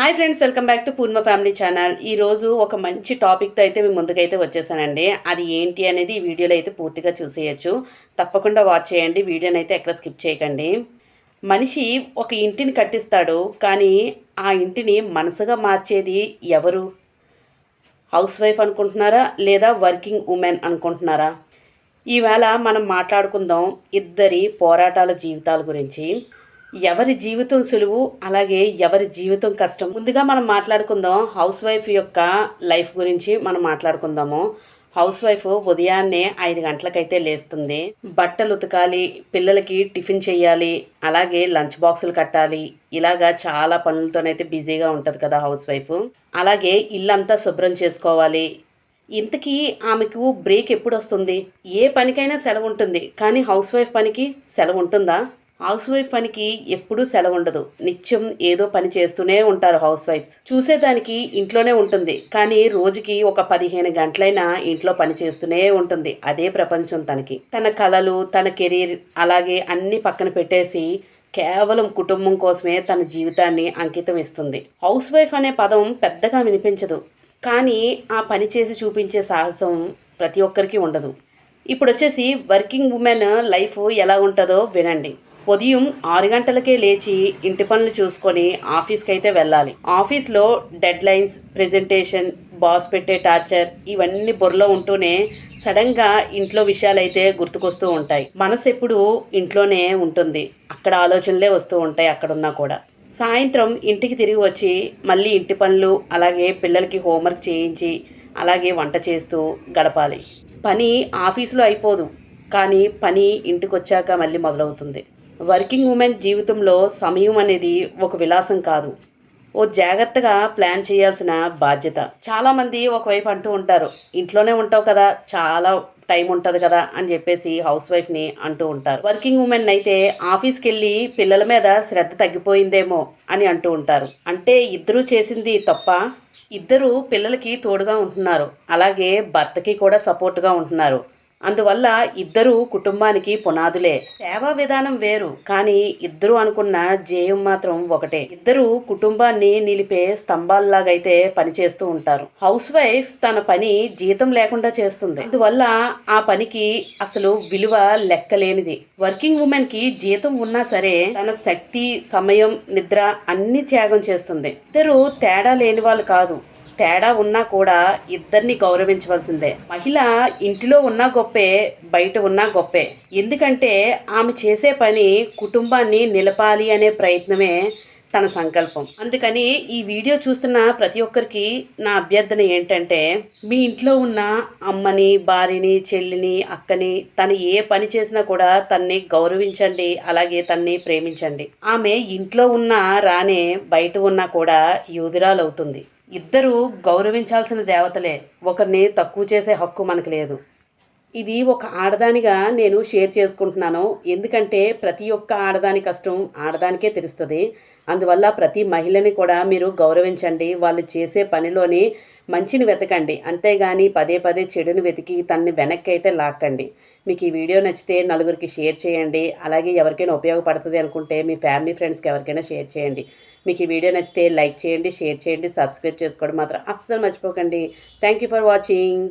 Hi friends welcome back to Purna family channel. ఈ రోజు ఒక మంచి టాపిక్తో అయితే మేము ముందుకైతే వచ్చేసానండి. అది ఏంటి అనేది ఈ వీడియోలో అయితే పూర్తిగా చూసేయచ్చు. తప్పకుండా వాచ్ చేయండి వీడియోని అయితే ఎక్కడ స్కిప్ చేయకండి. మనిషి ఒక ఇంటిని కట్టిస్తాడు కానీ ఆ ఇంటిని మనసుగా మార్చేది ఎవరు? హౌస్ వైఫ్ అనుకుంటున్నారా లేదా వర్కింగ్ ఉమెన్ అనుకుంటున్నారా? ఈవేళ మనం మాట్లాడుకుందాం ఇద్దరి పోరాటాల జీవితాల గురించి. ఎవరి జీవితం సులువు అలాగే ఎవరి జీవితం కష్టం. ముందుగా మనం మాట్లాడుకుందాం హౌస్ వైఫ్ యొక్క లైఫ్ గురించి మనం మాట్లాడుకుందాము. హౌస్ వైఫ్ ఉదయాన్నే ఐదు గంటలకైతే లేస్తుంది. బట్టలు ఉతకాలి పిల్లలకి టిఫిన్ చేయాలి అలాగే లంచ్ బాక్సులు కట్టాలి. ఇలాగా చాలా పనులతోనైతే బిజీగా ఉంటుంది కదా హౌస్ వైఫ్. అలాగే ఇల్లంతా శుభ్రం చేసుకోవాలి. ఇంతకీ ఆమెకు బ్రేక్ ఎప్పుడు వస్తుంది? ఏ పనికైనా సెలవు ఉంటుంది. కానీ హౌస్ వైఫ్ పనికి సెలవు ఉంటుందా? హౌస్ వైఫ్ పనికి ఎప్పుడూ సెలవు ఉండదు నిత్యం ఏదో పని చేస్తూనే ఉంటారు హౌస్ వైఫ్స్. చూసేదానికి ఇంట్లోనే ఉంటుంది. కానీ రోజుకి ఒక పదిహేను గంటలైనా ఇంట్లో పని చేస్తూనే ఉంటుంది. అదే ప్రపంచం తనకి. తన కళలు తన కెరీర్ అలాగే అన్ని పక్కన పెట్టేసి కేవలం కుటుంబం కోసమే తన జీవితాన్ని అంకితం ఇస్తుంది. హౌస్ వైఫ్ అనే పదం పెద్దగా వినిపించదు. కానీ ఆ పని చేసి చూపించే సాహసం ప్రతి ఒక్కరికి ఉండదు. ఇప్పుడు వచ్చేసి వర్కింగ్ ఉమెన్ లైఫ్ ఎలా ఉంటుందో వినండి. ఉదయం ఆరు గంటలకే లేచి ఇంటి పనులు చూసుకొని ఆఫీస్కి అయితే వెళ్ళాలి. ఆఫీస్లో డెడ్ లైన్స్ ప్రెజెంటేషన్ బాస్ పెట్టే టార్చర్ ఇవన్నీ బుర్రలో ఉంటూనే సడన్గా ఇంట్లో విషయాలు అయితే గుర్తుకొస్తూ ఉంటాయి. మనసు ఎప్పుడు ఇంట్లోనే ఉంటుంది. అక్కడ ఆలోచనలే వస్తూ ఉంటాయి అక్కడున్నా కూడా. సాయంత్రం ఇంటికి తిరిగి వచ్చి మళ్ళీ ఇంటి పనులు అలాగే పిల్లలకి హోంవర్క్ చేయించి అలాగే వంట చేస్తూ గడపాలి. పని ఆఫీసులో అయిపోదు. కానీ పని ఇంటికి వచ్చాక మళ్ళీ మొదలవుతుంది. వర్కింగ్ ఉమెన్ జీవితంలో సమయం అనేది ఒక విలాసం కాదు. ఓ జాగ్రత్తగా ప్లాన్ చేయాల్సిన బాధ్యత. చాలామంది ఒకవైపు అంటూ ఉంటారు ఇంట్లోనే ఉంటావు కదా చాలా టైం ఉంటుంది కదా అని చెప్పేసి హౌస్ వైఫ్ని అంటూ ఉంటారు. వర్కింగ్ ఉమెన్ అయితే ఆఫీస్కి వెళ్ళి పిల్లల మీద శ్రద్ధ తగ్గిపోయిందేమో అని అంటూ ఉంటారు. అంటే ఇద్దరూ చేసింది తప్ప ఇద్దరు పిల్లలకి తోడుగా ఉంటున్నారు. అలాగే భర్తకి కూడా సపోర్ట్గా ఉంటున్నారు. అందువల్ల ఇద్దరు కుటుంబానికి పునాదులే. సేవా విధానం వేరు కానీ ఇద్దరు అనుకున్న జేయం మాత్రం ఒకటే. ఇద్దరు కుటుంబాన్ని నిలిపే స్తంభాల్లాగైతే పనిచేస్తూ ఉంటారు. హౌస్ వైఫ్ తన పని జీతం లేకుండా చేస్తుంది. అందువల్ల ఆ పనికి అసలు విలువ లెక్కలేనిది. వర్కింగ్ ఉమెన్కి జీతం ఉన్నా సరే తన శక్తి సమయం నిద్ర అన్ని త్యాగం చేస్తుంది. ఇద్దరు తేడా లేని వాళ్ళు కాదు. తేడా ఉన్నా కూడా ఇద్దరిని గౌరవించవలసిందే. మహిళ ఇంటిలో ఉన్నా గొప్పే బయట ఉన్నా గొప్పే. ఎందుకంటే ఆమె చేసే పని కుటుంబాన్ని నిలపాలి అనే ప్రయత్నమే తన సంకల్పం. అందుకని ఈ వీడియో చూస్తున్న ప్రతి ఒక్కరికి నా అభ్యర్థన ఏంటంటే మీ ఇంట్లో ఉన్న అమ్మని భార్యని చెల్లిని అక్కని తను ఏ పని చేసినా కూడా తన్ని గౌరవించండి అలాగే తన్ని ప్రేమించండి. ఆమె ఇంట్లో ఉన్న రానే బయట ఉన్నా కూడా యూదురాలవుతుంది ఇద్దరూ గౌరవించాల్సిన దేవతలే. ఒకరిని తక్కువ చేసే హక్కు మనకు లేదు. ఇది ఒక ఆడదానిగా నేను షేర్ చేసుకుంటున్నాను. ఎందుకంటే ప్రతి ఒక్క ఆడదాని కష్టం ఆడదానికే తెలుస్తుంది. అందువల్ల ప్రతి మహిళని కూడా మీరు గౌరవించండి. వాళ్ళు చేసే పనిలోని మంచిని వెతకండి. అంతేగాని పదే పదే చెడుని వెతికి తన్ని వెనక్కి అయితే లాక్కండి. మీకు ఈ వీడియో నచ్చితే నలుగురికి షేర్ చేయండి. అలాగే ఎవరికైనా ఉపయోగపడుతుంది అనుకుంటే మీ ఫ్యామిలీ ఫ్రెండ్స్కి ఎవరికైనా షేర్ చేయండి. మీకు ఈ వీడియో నచ్చితే లైక్ చేయండి షేర్ చేయండి సబ్స్క్రైబ్ చేసుకోవడం మాత్రం అస్సలు మర్చిపోకండి. Thank you for watching.